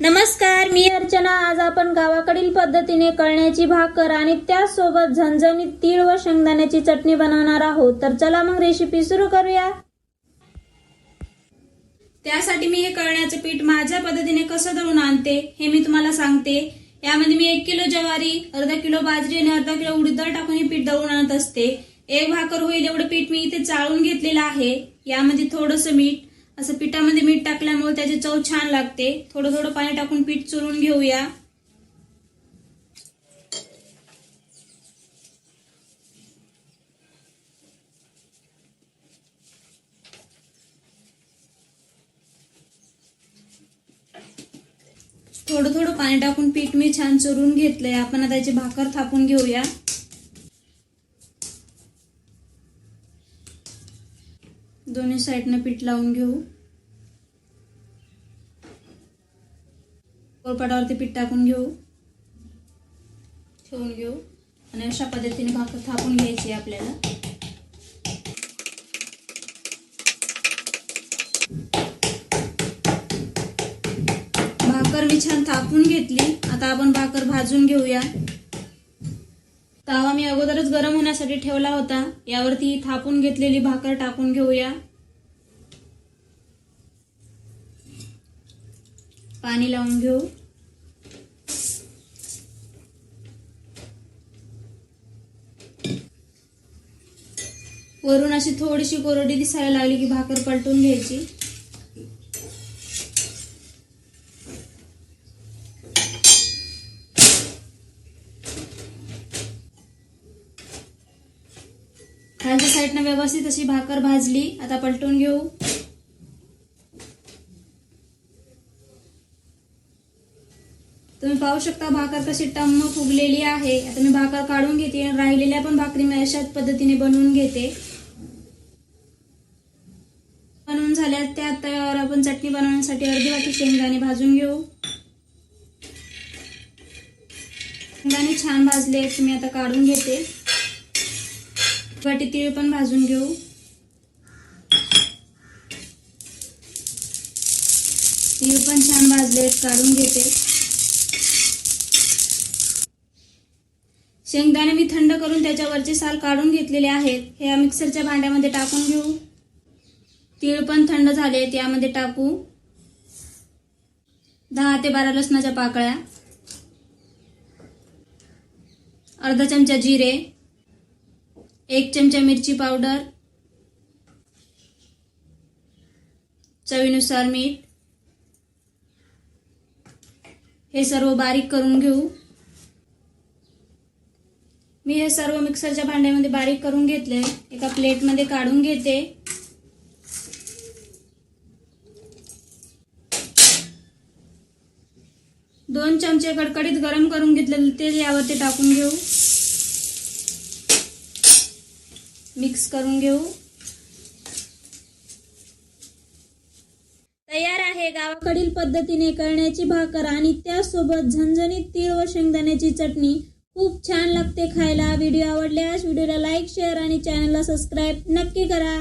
नमस्कार मी अर्चना. आज आपण गावाकडील पद्धतीने कळण्याची भाकर आणि त्याचसोबत झणझणीत तीळ व शेंगदाण्याची चटणी बनवणार आहोत. तर चला मग रेसिपी सुरू करूया. त्यासाठी मी हे कळण्याचं पीठ माझ्या पद्धतीने कसं दळून आणते हे मी तुम्हाला सांगते. यामध्ये मी एक किलो ज्वारी अर्धा किलो बाजरी आणि अर्धा किलो उडीद टाकून हे पीठ दळून आणत असते. एक भाकर होईल एवढं पीठ मी इथे चाळून घेतलेलं आहे. यामध्ये थोडंसं मीठ असं पिठामध्ये मीठ टाकल्यामुळे त्याची चव छान लागते. थोडं थोडं पाणी टाकून पीठ चुरून घेऊया. थोडं थोडं पाणी टाकून पीठ मी छान चुरून घेतलंय. आपण आता याची भाकर थापून घेऊया. दोन्ही साईडनं पीठ लावून घेऊ. पोळपाटावरती पीठ टाकून घेऊ. ठेवून घेऊ. आणि अशा पद्धतीने भाकर थापून घ्यायची आपल्याला. भाकर मी छान थापून घेतली. आता आपण भाकर भाजून घेऊया. तावा मी अगोदरच गरम होण्यासाठी ठेवला होता. यावरती थापून घेतलेली भाकर टाकून घेऊया. पाणी लावून घेऊ. वरून अशी थोडीशी कोरडी दिसायला लागली की भाकर पलटून घ्यायची. खालच्या साईडनं व्यवस्थित अशी भाकर भाजली. आता पलटून घेऊ. तुम्ही पाहू शकता भाकर कशी टम्म फुगलेली आहे. आता मी भाकर काढून घेते आणि राहिलेल्या पण भाकरी मी अशाच पद्धतीने बनवून घेते. बनवून झाल्या त्या तव्यावर आपण चटणी बनवण्यासाठी अर्धी वाटी शेंगदाणे भाजून घेऊ. शेंगदाणे छान भाजले आहेत मी आता काढून घेते. वाटी तिळ पण भाजून घेऊ. तीळ पण छान भाजले काढून घेते. शेंगदाणे मी थंड करून त्याच्यावरचे साल काढून घेतलेले आहेत. हे या मिक्सरच्या भांड्यामध्ये टाकून घेऊ. तीळ पण थंड झाले यामध्ये टाकू. दहा ते बारा लसणाच्या पाकळ्या. अर्धा चमचा जिरे. एक चमचा मिरची पावडर चवीनुसार मीठ. हे सर्व बारीक करून घेऊ. मी हे सर्व मिक्सरच्या भांड्यामध्ये बारीक करून घेतले. एका प्लेटमध्ये काढून घेते. दोन चमचे कडकडीत गरम करून घेतलेले तेल यावरती टाकून घेऊ. मिक्स करून घेऊ. तयार आहे गावाकडील पद्धतीने करण्याची भाकर आणि त्यासोबत झणझणीत तीळ व शेंगदाण्याची चटणी. खूप छान लागते खायला. व्हिडिओ आवडल्यास व्हिडिओला लाईक शेअर आणि चॅनलला सबस्क्राईब नक्की करा.